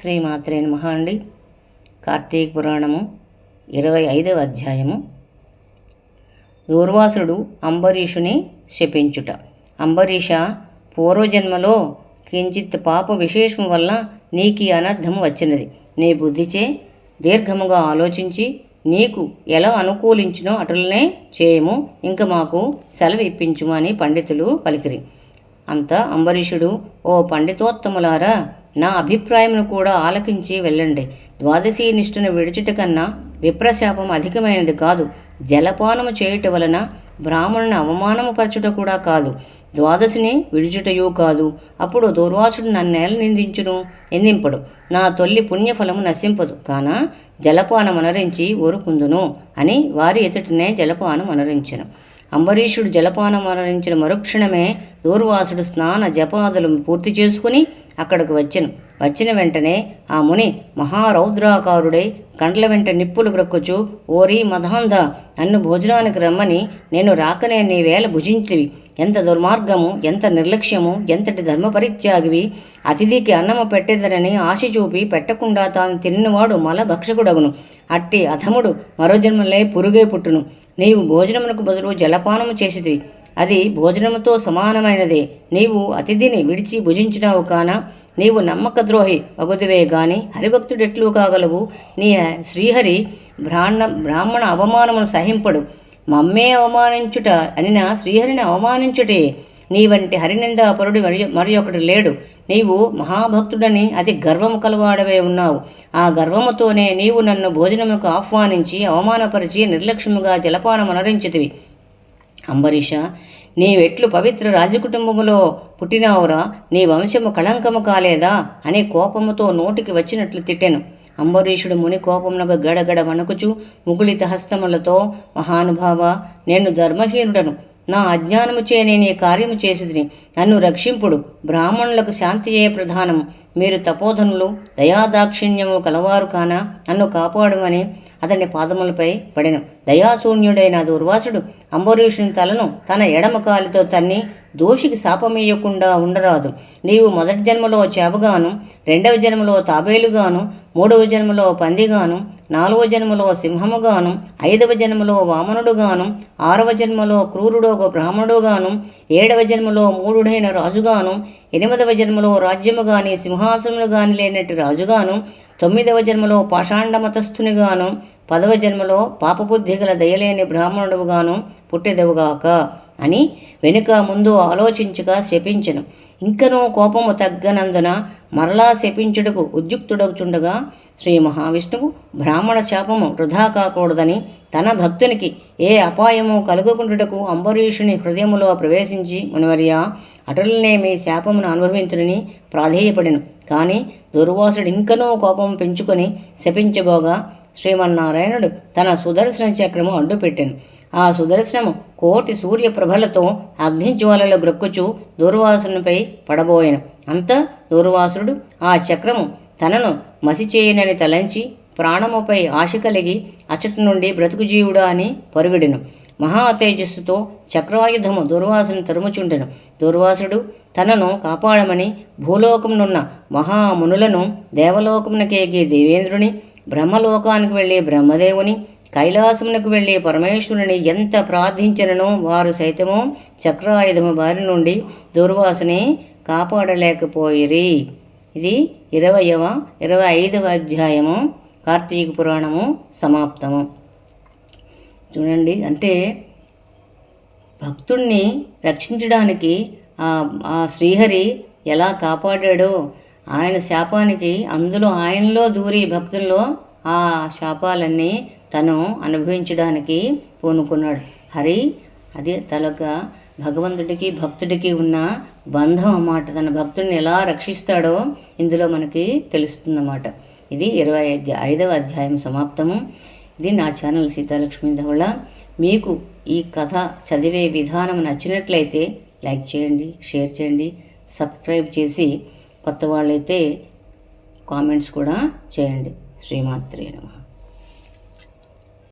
శ్రీమాత్రే నమ అండి. కార్తీక పురాణము ఇరవై ఐదవ అధ్యాయము. దూర్వాసుడు అంబరీషుని శపించుట. అంబరీష పూర్వజన్మలో కించిత్ పాప విశేషము వల్ల నీకు అనర్థము వచ్చినది. నీ బుద్ధిచే దీర్ఘముగా ఆలోచించి నీకు ఎలా అనుకూలించినో అటులనే చేయము ఇంక మాకు సెలవు ఇప్పించుము అని పండితులు పలికిరి. అంత అంబరీషుడు ఓ పండితోత్తములారా నా అభిప్రాయమును కూడా ఆలకించి వెళ్ళండి. ద్వాదశీ నిష్ఠను విడుచుట కన్నా విప్రశాపం అధికమైనది కాదు. జలపానము చేయుట వలన బ్రాహ్మణుని అవమానము పరచుట కూడా కాదు. ద్వాదశిని విడుచుటయూ కాదు. అప్పుడు దూర్వాసుడు నన్నేల నిందించును నిందింపడు. నా తొల్లి పుణ్యఫలము నశింపదు. కాన జలపానం అనరించి ఊరుకుందును అని వారి ఎదుటనే జలపానం అనరించను. అంబరీషుడు జలపానం అనరించిన మరుక్షణమే దూర్వాసుడు స్నాన జపాదులు పూర్తి చేసుకుని అక్కడికి వచ్చెను. వచ్చిన వెంటనే ఆ ముని మహారౌద్రాకారుడై కండ్ల వెంట నిప్పులు గ్రక్కుచు ఓరి మధాంధ నన్ను భోజనానికి రమ్మని నేను రాకనే నీ వేళ భుజించివి ఎంత దుర్మార్గము ఎంత నిర్లక్ష్యము ఎంతటి ధర్మపరిత్యాగివి. అతిథికి అన్నము పెట్టేదనని ఆశ చూపి పెట్టకుండా తాను తిన్నవాడు మల భక్షకుడగును అట్టి అధముడు మరో జన్మలే పురుగే పుట్టును. నీవు భోజనమునకు బదులు జలపానము చేసితివి. అది భోజనముతో సమానమైనదే. నీవు అతిథిని విడిచి భుజించినావు కాన? నీవు నమ్మక ద్రోహి అగుదివే గాని హరిభక్తుడెట్లు కాగలవు? నీ శ్రీహరి బ్రాహ్మణ బ్రాహ్మణ అవమానమును సహింపడు. మమ్మే అవమానించుట అనిన శ్రీహరిని అవమానించుటే. నీ వంటి హరినిందాపరుడు మరి మరి ఒకడు లేడు. నీవు మహాభక్తుడని అతి గర్వము కలవాడవే ఉన్నావు. ఆ గర్వముతోనే నీవు నన్ను భోజనముకు ఆహ్వానించి అవమానపరిచి నిర్లక్ష్యముగా జలపానం అనరించితివి అంబరీష నీవెట్లు పవిత్ర రాజకుటుంబములో పుట్టినావురా నీ వంశము కళంకము కాలేదా అనే కోపముతో నోటికి వచ్చినట్లు తిట్టెను. అంబరీషుడు ముని కోపమునకు గడగడ వణుకుచు ముగుళిత హస్తములతో మహానుభావ నేను ధర్మహీనుడను. నా అజ్ఞానముచే నేను ఈ కార్యము చేసిదిని నన్ను రక్షింపుడు. బ్రాహ్మణులకు శాంతియే ప్రధానము? మీరు తపోధనులు దయాదాక్షిణ్యము కలవారు కాన? నన్ను కాపాడమని అతని పాదములపై పడెను. దయాశూన్యుడైన దుర్వాసుడు అంబరీషుని తలను తన ఎడమ కాలితో తన్ని దోషికి శాపమేయకుండా ఉండరాదు. నీవు మొదటి జన్మలో చేపగాను రెండవ జన్మలో తాబేలుగాను మూడవ జన్మలో పందిగాను నాలుగవ జన్మలో సింహముగాను ఐదవ జన్మలో వామనుడుగాను ఆరవ జన్మలో క్రూరుడు ఒక బ్రాహ్మణుడుగాను ఏడవ జన్మలో మూడుడైన రాజుగాను ఎనిమిదవ జన్మలో రాజ్యము గాని సింహాసనము గాని లేనట్టు రాజుగాను తొమ్మిదవ జన్మలో పాషాండమతస్థునిగాను పదవ జన్మలో పాపబుద్ధి గల దయలేని బ్రాహ్మణుడుగాను పుట్టెదవుగాక అని వెనుక ముందు ఆలోచించగా శపించను. ఇంకనూ కోపము తగ్గనందున మరలా శపించుటకు ఉద్యుక్తుడగుచుండగా శ్రీ మహావిష్ణువు బ్రాహ్మణ శాపము వృధా కాకూడదని తన భక్తునికి ఏ అపాయము కలుగుకుంటుటకు అంబరీషుని హృదయములో ప్రవేశించి మునివర్య అటులనే మీ శాపమును అనుభవించునని ప్రాధేయపడిను. కానీ దుర్వాసుడు ఇంకనూ కోపం పెంచుకొని శపించబోగా శ్రీమన్నారాయణుడు తన సుదర్శన చక్రము అడ్డుపెట్టాను. ఆ సుదర్శనము కోటి సూర్యప్రభలతో అగ్నిజ్వాలలో గ్రక్కుచు దూర్వాసునిపై పడబోయెను. అంత దూర్వాసుడు ఆ చక్రము తనను మసిచేయనని తలంచి ప్రాణముపై ఆశ కలిగి అచట నుండి బ్రతుకు జీవుడా అని పరుగెడెను. మహాతేజస్సుతో చక్రాయుధము దుర్వాసుని తరుముచుండెను. దుర్వాసుడు తనను కాపాడమని భూలోకమునున్న మహామునులను దేవలోకమునకేగే దేవేంద్రుని బ్రహ్మలోకానికి వెళ్ళే బ్రహ్మదేవుని కైలాసమునకు వెళ్ళే పరమేశ్వరుని ఎంత ప్రార్థించననో వారు సైతము చక్రాయుధము బారి నుండి దుర్వాసుని కాపాడలేకపోయిరి. ఇది ఇరవయవ ఇరవై ఐదవ అధ్యాయము కార్తీక పురాణము సమాప్తము. చూడండి. అంటే భక్తుణ్ణి రక్షించడానికి ఆ శ్రీహరి ఎలా కాపాడాడో ఆయన శాపానికి అందులో ఆయనలో దూరి భక్తుల్లో ఆ శాపాలన్నీ తను అనుభవించడానికి పూనుకున్నాడు. హరి అది తలక భగవంతుడికి భక్తుడికి ఉన్న బంధం అన్నమాట. తన భక్తుడిని ఎలా రక్షిస్తాడో ఇందులో మనకి తెలుస్తుందన్నమాట. ఇది ఇరవై ఐదు ఐదవ అధ్యాయం సమాప్తము. ఇది నా ఛానల్ సీతాలక్ష్మి ధవళ. మీకు ఈ కథ చదివే విధానం నచ్చినట్లయితే లైక్ చేయండి షేర్ చేయండి సబ్స్క్రైబ్ చేసి కొత్త వాళ్ళైతే కామెంట్స్ కూడా చేయండి. శ్రీమాత్రే నమ.